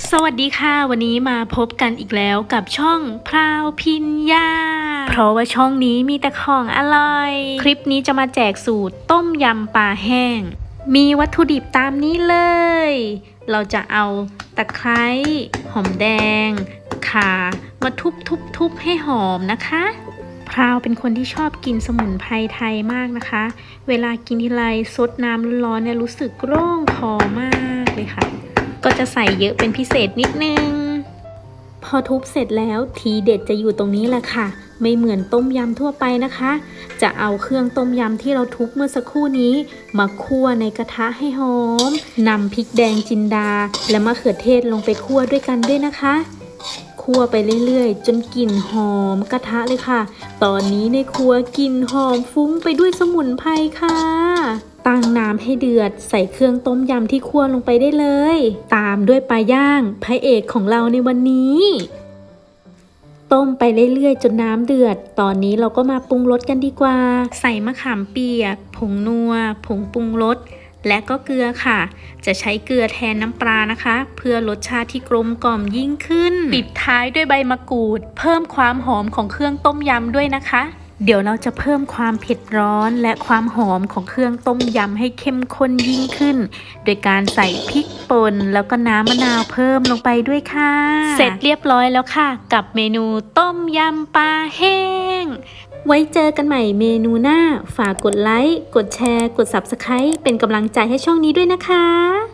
สวัสดีค่ะ วันนี้มาพบกันอีกแล้วกับช่องพราวพินยาเพราะว่าช่องนี้มีแต่ของอร่อย คลิปนี้จะมาแจกสูตรต้มยำปลาแห้ง มีวัตถุดิบตามนี้เลย เราจะเอาตะไคร้หอมแดงข่ามาทุบๆๆให้หอมนะคะพราวเป็นคนที่ชอบกินสมุนไพรไทยมากนะคะ เวลากินทีไรซดน้ำร้อนๆเนี่ยรู้สึกโล่งคอมากเลยค่ะ ก็จะใส่เยอะเป็นพิเศษนิดนึง พอทุบเสร็จแล้วทีเด็ดจะอยู่ตรงนี้แหละค่ะ ไม่เหมือนต้มยำทั่วไปนะคะ จะเอาเครื่องต้มยำที่เราทุบเมื่อสักครู่นี้ มาคั่วในกระทะให้หอมนำพริกแดงจินดา และมะเขือเทศลงไปคั่วด้วยกันด้วยนะคะคั่วไปเรื่อยๆ จนกลิ่นหอมกระทะเลยค่ะ ตอนนี้ในครัวกลิ่นหอมฟุ้งไปด้วยสมุนไพรค่ะำให้เดือด ใส่เครื่องต้มยำที่คั่วลงไปได้เลย ตามด้วยปลาย่างพระเอกของเราในวันนี้ ต้มไปเรื่อยๆ จนน้ำเดือด ตอนนี้เราก็มาปรุงรสกันดีกว่า ใส่มะขามเปียก ผงนัว ผงปรุงรสและก็เกลือค่ะ จะใช้เกลือแทนน้ำปลานะคะ เพื่อรสชาติที่กลมกล่อมยิ่งขึ้น ปิดท้ายด้วยใบมะกรูด เพิ่มความหอมของเครื่องต้มยำด้วยนะคะ เดี๋ยวเราจะเพิ่มความเผ็ดร้อนและความหอมของเครื่องต้มยำให้เข้มข้นยิ่งขึ้น โดยการใส่พริกป่นแล้วก็น้ำมะนาวเพิ่มลงไปด้วยค่ะ เสร็จเรียบร้อยแล้วค่ะ กับเมนูต้มยำปลาแห้ง ไว้เจอกันใหม่เมนูหน้า ฝากกดไลค์ กดแชร์ กด Subscribe เป็นกำลังใจให้ช่องนี้ด้วยนะคะ